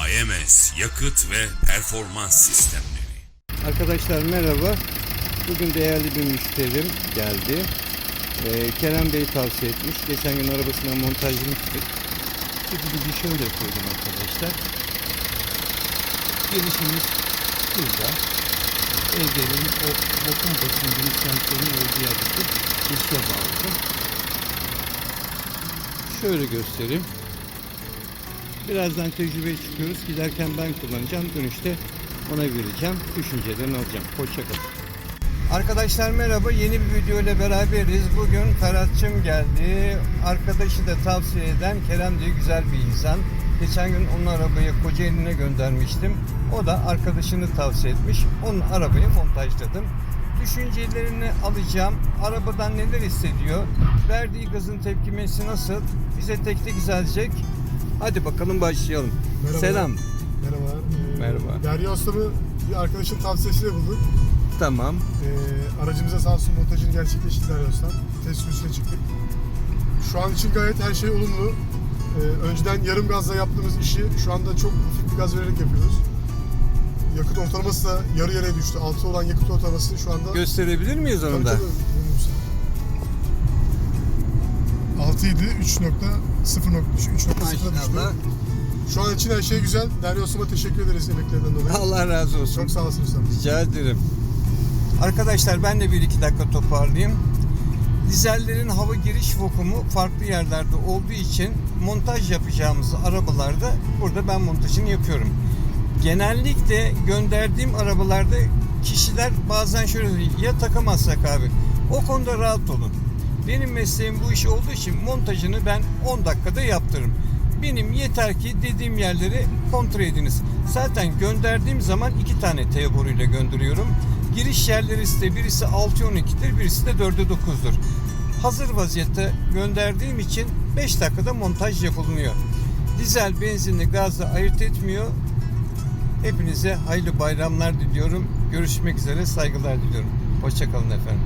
AMS Yakıt ve Performans Sistemleri Arkadaşlar merhaba. Bugün değerli bir müşterim geldi. Ee, Kerem Bey tavsiye etmiş. Geçen gün arabasına montajlamıştık. Şimdi bir şöyle koydum arkadaşlar. Girişimiz burada. Evlerin o vakum basıncının sensörünün olduğu yerdeki girişe bağladım. Şöyle göstereyim. Birazdan tecrübe çıkıyoruz. Giderken ben kullanacağım. Dönüşte ona vereceğim. Düşüncelerini alacağım. Hoşçakalın. Arkadaşlar merhaba. Yeni bir video ile beraberiz. Bugün Ferhat'cığım geldi. Arkadaşı da tavsiye eden Kerem diye güzel bir insan. Geçen gün onun arabayı Kocaeli'ne göndermiştim. O da arkadaşını tavsiye etmiş. Onun arabayı montajladım. Düşüncelerini alacağım. Arabadan neler hissediyor? Verdiği gazın tepkimesi nasıl? Bize tek tek izleyecek. Hadi bakalım başlayalım. Merhaba. Selam. Merhaba. Ee, Merhaba. Derya Ustam'ı bir arkadaşın tavsiyesiyle bulduk. Tamam. Ee, aracımıza sağ olsun montajını gerçekleştirdi Derya Ustam. Test sürüşüne çıktık. Şu an için gayet her şey olumlu. Ee, önceden yarım gazla yaptığımız işi şu anda çok hafif bir gaz vererek yapıyoruz. Yakıt ortalaması da yarı yarıya düştü. 6 olan yakıt ortalaması şu anda... Gösterebilir miyiz onu Tabii, da? tabii, Musa. 6 idi, 3.0 3.0'a düştü. Maşallah. Şu an için her şey güzel. Derya Ustam'a teşekkür ederiz emeklerinden dolayı. Allah razı olsun. Çok sağ olasın ustam. Rica ederim. Arkadaşlar ben de bir iki dakika toparlayayım. Dizellerin hava giriş vakumu farklı yerlerde olduğu için montaj yapacağımız arabalarda burada ben montajını yapıyorum. Genellikle gönderdiğim arabalarda kişiler bazen şöyle diyor, ya takamazsak abi. O konuda rahat olun. Benim mesleğim bu iş olduğu için montajını ben 10 dakikada yaptırırım. Benim yeter ki dediğim yerleri kontrol ediniz. Zaten gönderdiğim zaman iki tane T boruyla gönderiyorum. Giriş yerleri ise birisi 6-12'dir, birisi de 4'e 9'dur. Hazır vaziyette gönderdiğim için 5 dakikada montaj yapılmıyor. Dizel, benzinli, gazla ayırt etmiyor. Hepinize hayırlı bayramlar diliyorum. Görüşmek üzere, saygılar diliyorum. Hoşçakalın efendim.